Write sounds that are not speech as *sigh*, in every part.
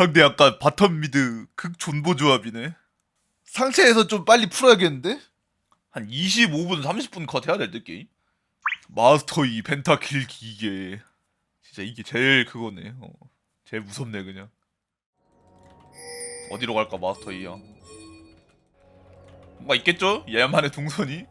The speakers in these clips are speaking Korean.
상대 약간 바텀 미드 극 존보 조합이네. 상체에서 좀 빨리 풀어야겠는데? 한 25분 30분 컷 해야 될 듯 게임. 마스터 2 펜타킬 기계. 진짜 이게 제일 그거네. 어. 제일 무섭네 그냥. 어디로 갈까 마스터 2야. 뭔가 있겠죠? 얘만의 동선이.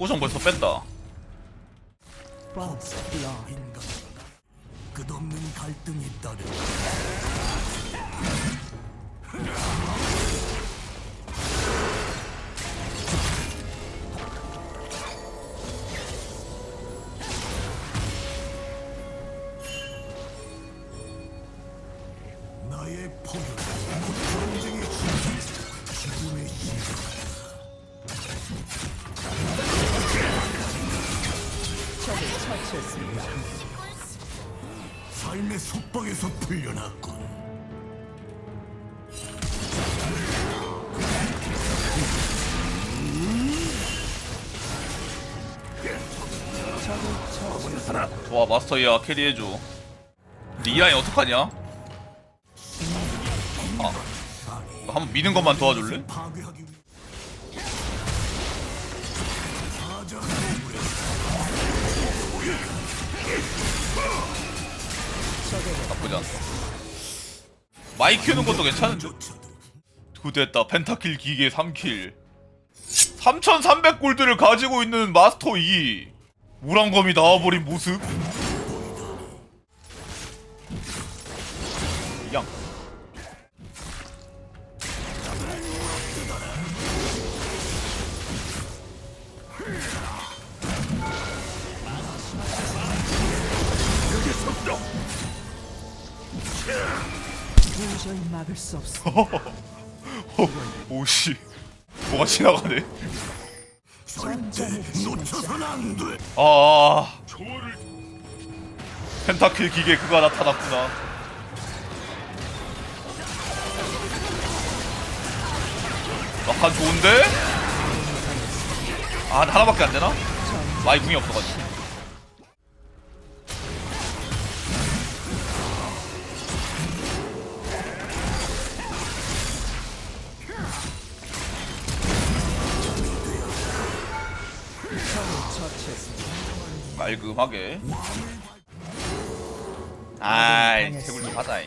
꼬정 벌써 뺐다. 끝없는 갈등이 따르 삶의 속박에서 풀려났군. 좋아 마스터야 캐리해줘. 리아이 어떡하냐? 아, 너 한번 미는 것만 도와줄래? 파괴하기 나쁘지 않다. 마이 키우는 것도 괜찮은데? 두됐다 펜타킬 기계 3킬 3300골드를 가지고 있는 마스터 2 우랑검이 나와버린 모습 도저히 막을 수 없어. *laughs* 오씨 뭐가 지나가네 절대 놓쳐선 안 돼 아 펜타킬 기계 그가 나타났구나 막한 좋은데? 아 하나밖에 안 되나? 마이 궁이 없어가지고 깔끔하게. 아이 개굴 좀 하자.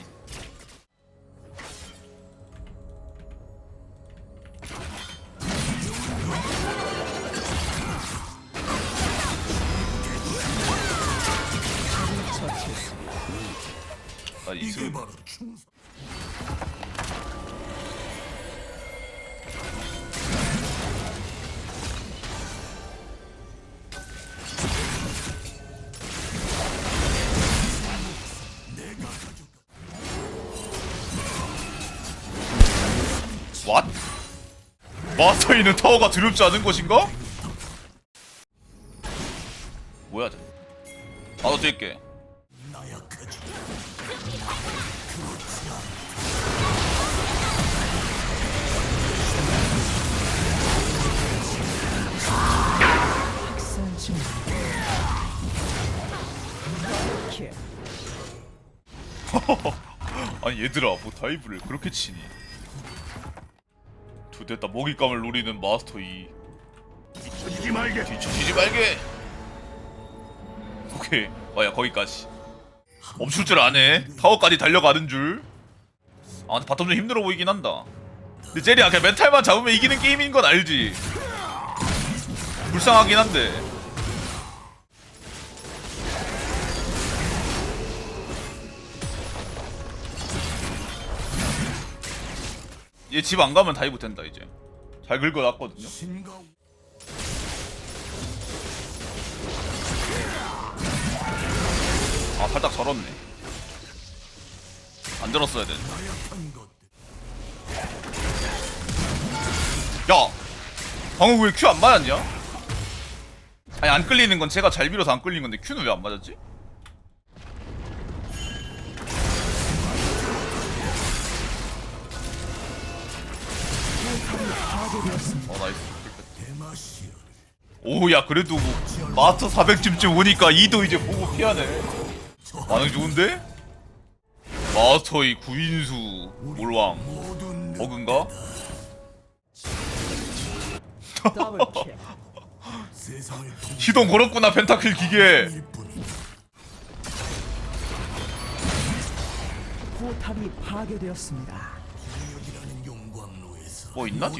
나 이게 바로 충성 있는 타워가 두렵지 않은 것인가? 뭐야 쟤 나도 뛸게 중. 킬. 아니 얘들아 뭐 다이브를 그렇게 치니 두됐다. 먹잇감을 노리는 마스터 2 뒤처지지 말게. 뒤처지지 말게. 오케이. 와야 거기까지. 멈출 줄 아네. 타워까지 달려가는 줄아 근데 바텀 좀 힘들어 보이긴 한다. 근데 제리야 그냥 멘탈만 잡으면 이기는 게임인 건 알지? 불쌍하긴 한데 얘 집 안 가면 다이브 된다 이제. 잘 긁어놨거든요. 아 살짝 절었네. 안 절었어야 되는데. 야! 방금 왜큐안 맞았냐? 아니 안 끌리는 건 제가 잘 밀어서 안 끌리는 건데 큐는 왜 안 맞았지? 아시아 오야 그래도 뭐 마스터 400쯤쯤 오니까 이도 이제 보고 피하네 반응 좋은데? 마스터의 구인수 몰왕 버그인가? *laughs* 시동 걸었구나 펜타클 기계. 포탑이 파괴되었습니다. 뭐 있나 없어.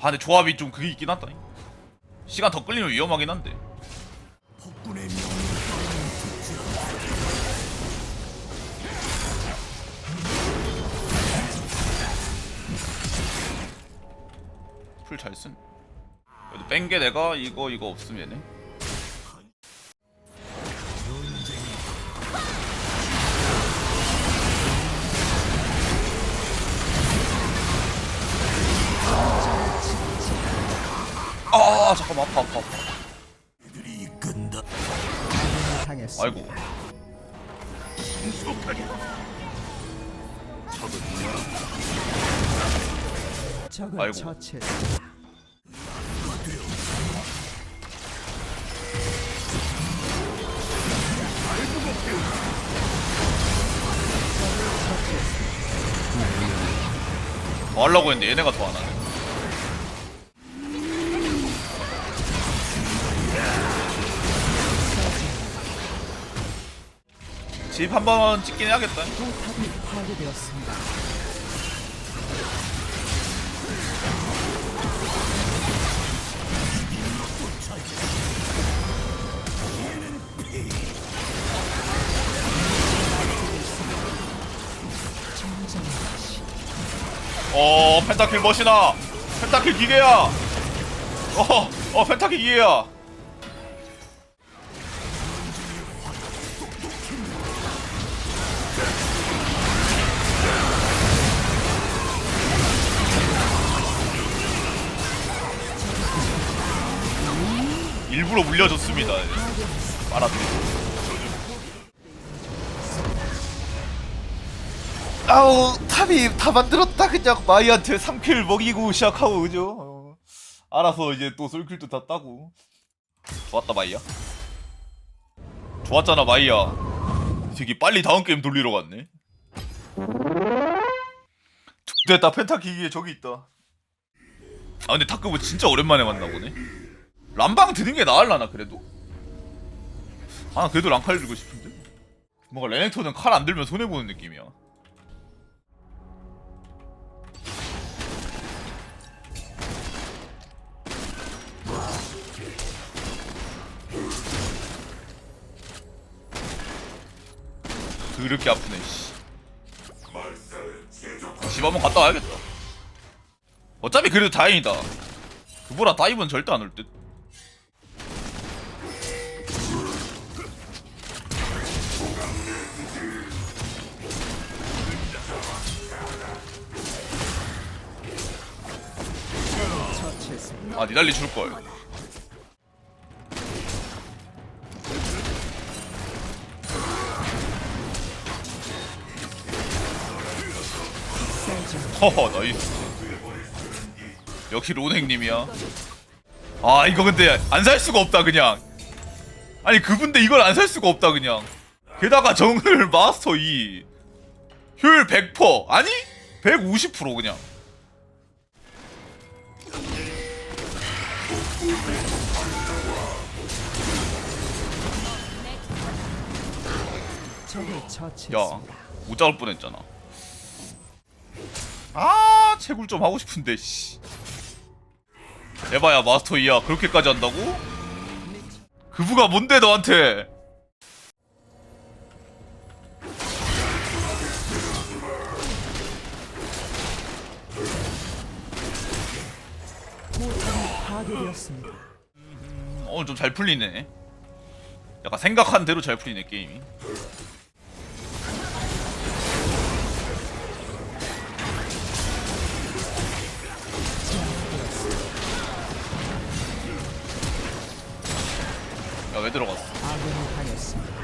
아 근데 조합이 좀 그게 있긴 하다. 시간 더 끌리면 위험하긴 한데 풀잘 쓴. 그래도 뺀 게 내가 이거 이거 없으면 얘네. 아 잠깐만 아파 아파 아파. 당했습니다. 아이고. 적을 아이고. 처치 하려고 했는데 얘네가 더 안 하네. 집 한 번 찍긴 해야겠다. 파괴되었습니다. 어 펜타킬 멋이나 펜타킬 기계야. 어어 어, 펜타킬 기계야. 일부러 물려줬습니다. 빨았네 아우 탑이 다 만들었다 그냥. 마이한테 3킬 먹이고 시작하고 그죠? 어. 알아서 이제 또 솔킬도 다 따고. 좋았다 마이야. 좋았잖아 마이야. 되게 빨리 다음 게임 돌리러 갔네. 됐다 펜타키기에 저기 있다. 아 근데 타크부 진짜 오랜만에 만나보네. 람방 드는 게 나을라나 그래도? 아 그래도 랑칼 들고 싶은데? 뭔가 레넥톤은 칼안 들면 손해보는 느낌이야 그렇게 아프네 씨. 집 한번 갔다 와야겠다 어차피 그래도 다행이다 그보라 다이브는 절대 안 올 듯. 아 니달리 줄걸 허허 나이스. 역시 로넥님이야. 아 이거 근데 안 살 수가 없다 그냥. 아니 그분데 이걸 안 살 수가 없다 그냥. 게다가 정글 *laughs* 마스터 2 효율 100% 아니? 150% 그냥. 야. 못 잡을 뻔했잖아 아 채굴 좀 하고 싶은데 씨 에바야 마스터 2야 그렇게까지 한다고? 그부가 뭔데 너한테 포탑이 파괴되었습니다. 오늘 좀잘 풀리네. 약간 생각한 대로 잘 풀리네 게임이. 왜 들어갔어? 아군이 당했습니다.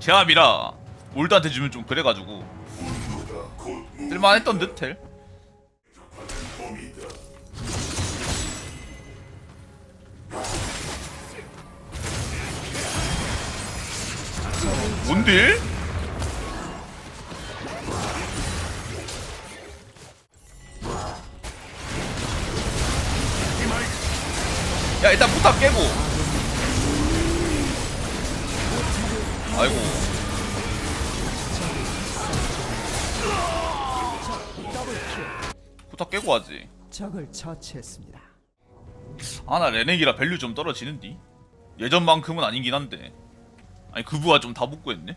제압이라 올드한테 주면 좀 그래가지고 쓸만했던 듯 텔. 뭔딜? 야 일단 포탑 깨고. 아이고. 포탑 깨고 하지. 적을 처치했습니다. 아 나 레넥이라 밸류 좀 떨어지는디? 예전만큼은 아니긴 한데 아니 그 부하 좀다 복구했네?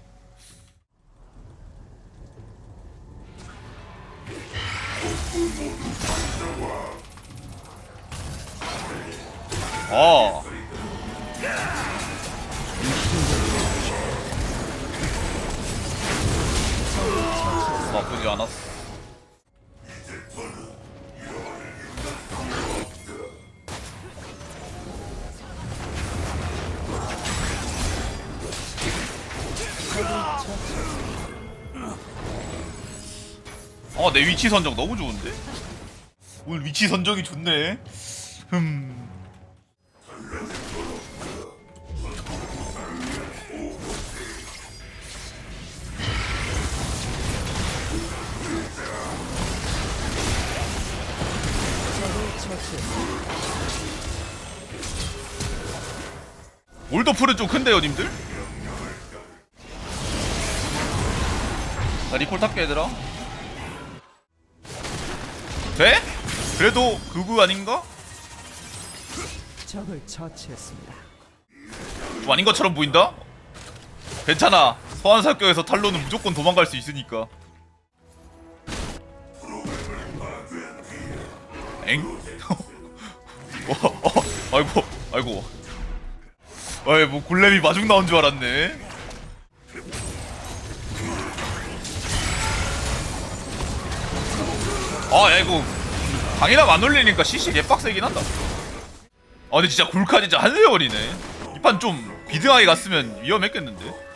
아. 나쁘지 않았어 위치 선정 너무 좋은데? 오늘 위치 선정이 좋네. 흠. 올더풀은 좀 큰데요, 님들? 자, 리콜 탈게, 얘들아. 그래도 그부 아닌가? 적을 처치했습니다. 좀 아닌 것처럼 보인다? 괜찮아. 소환사격에서 탈로는 무조건 도망갈 수 있으니까. 엥? *laughs* 어, 어, 아이고, 아이고. 아이, 뭐, 골렘이 마중 나온 줄 알았네. 아, 야, 이거, 강이랑 안 올리니까 CC 개빡세긴 한다. 아, 근데 진짜 굴카 진짜 한 세월이네. 이 판 좀 비등하게 갔으면 위험했겠는데.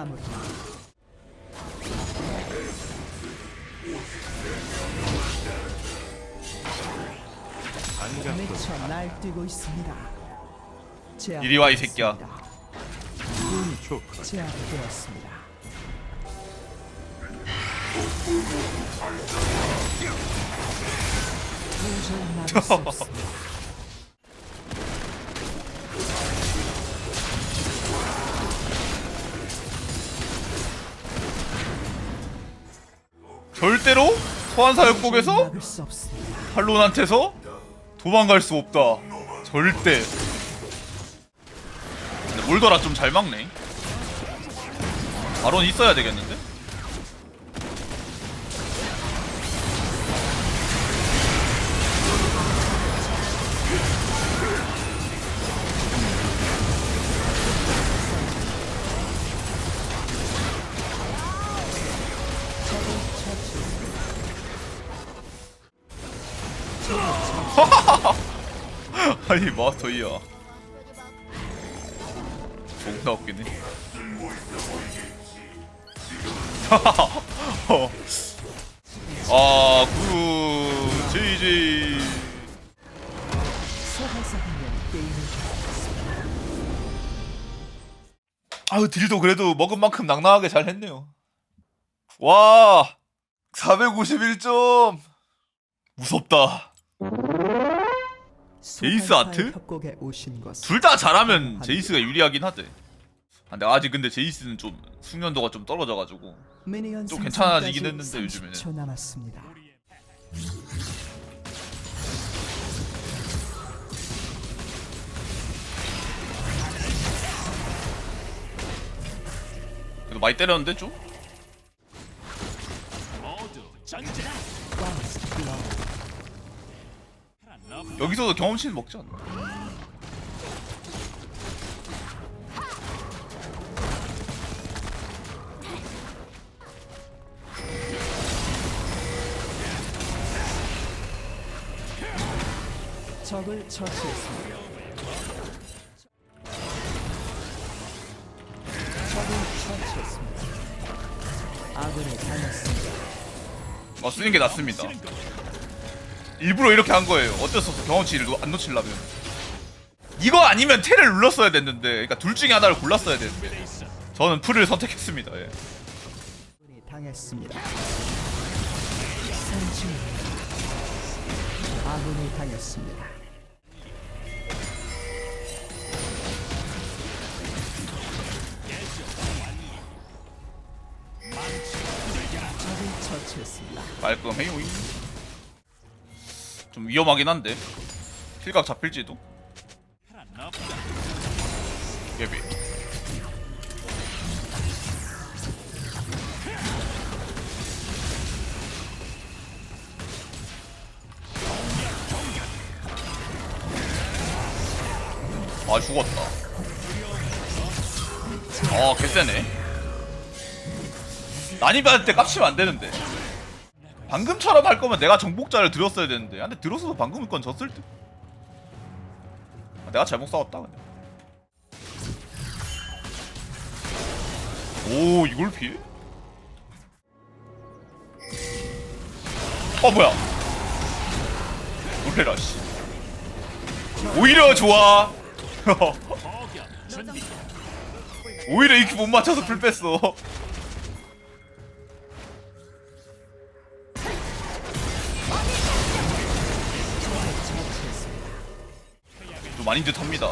마무리. 미쳐 날뛰고 있습니다. 이리 와, 이 새끼야. 제압되었습니다. *laughs* 도저히 막을 수 없습니다. 절대로 없습니다. 탈론한테서 도망갈 수 없다. 절대. 근데 몰더라 좀 잘 막네. 바론 있어야 되겠는데? 아니 마스터이야. 존나 웃기네. *laughs* 어. 아, 구, GG. 아유, 딜도 그래도 먹은 만큼 낭낭하게 잘 했네요. 와, 451점 무섭다 제이스 아트? 둘 다 잘하면 제이스가 유리하긴 하대 아, 근데 아직 근데 제이스는 좀 숙련도가 좀 떨어져가지고 좀 괜찮아지긴 했는데, 요즘에는. 30초 남았습니다. 그래도 많이 때렸는데 좀? First blood. 여기서도 경험치는 먹지 않나? 적을 처치했습니다. 적을 처치했습니다. 아군이 당했습니다. 어, 쓰는 게 낫습니다. 일부러 이렇게 한 거예요. 없어 경험치를 놓- 안 놓치려면. 이거 아니면 테를 눌렀어야 됐는데, 그러니까 둘 중에 하나를 골랐어야 됐는데. 저는 풀을 선택했습니다. 예. 당했습니다. 아군이 당했습니다. 적을 처치했습니다. 깔끔해요. 좀 위험하긴 한데. 킬각 잡힐지도. 예비. 아 죽었다. 어 개쎄네. 때 깝치면 안 되는데. 방금처럼 할 거면 내가 정복자를 들었어야 되는데. 아, 근데 들었어도 방금 건 졌을 듯. 아, 내가 잘못 싸웠다 근데. 오 이걸 피해? 어 뭐야? 놀래라 씨. 오히려 좋아. *laughs* 오히려 이렇게 못 맞춰서 풀 뺐어. 좀 아닌 듯 합니다.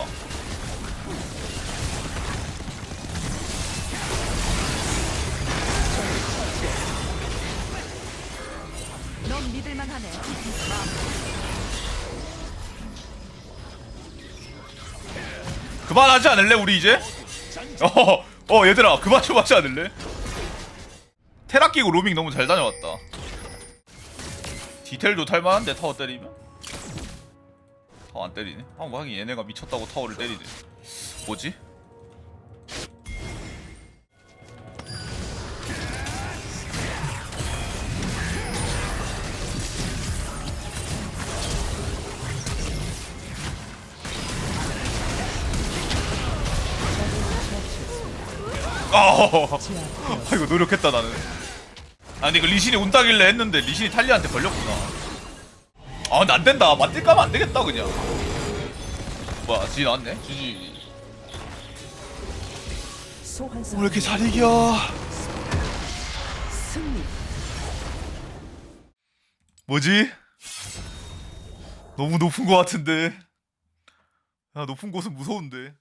넌 믿을만 하네. 그만하지 않을래 우리 이제? 어, 어 얘들아 그만 좀 하지 않을래? 테라 끼고 로밍 너무 잘 다녀왔다. 디테일도 탈만한데 타워 때리면? 타워 안 때리네. 아, 뭐 하긴 얘네가 미쳤다고 타워를 때리네. 뭐지? 아, *laughs* 아이고 노력했다 나는. 아 근데 그 리신이 온다길래 했는데 리신이 탈리한테 걸렸구나. 아 근데 안 된다. 맞들 까면 안 되겠다 그냥. 뭐야 지 나왔네. 지지. 왜 이렇게 잘 이겨? 뭐지? 너무 높은 거 같은데. 아 높은 곳은 무서운데.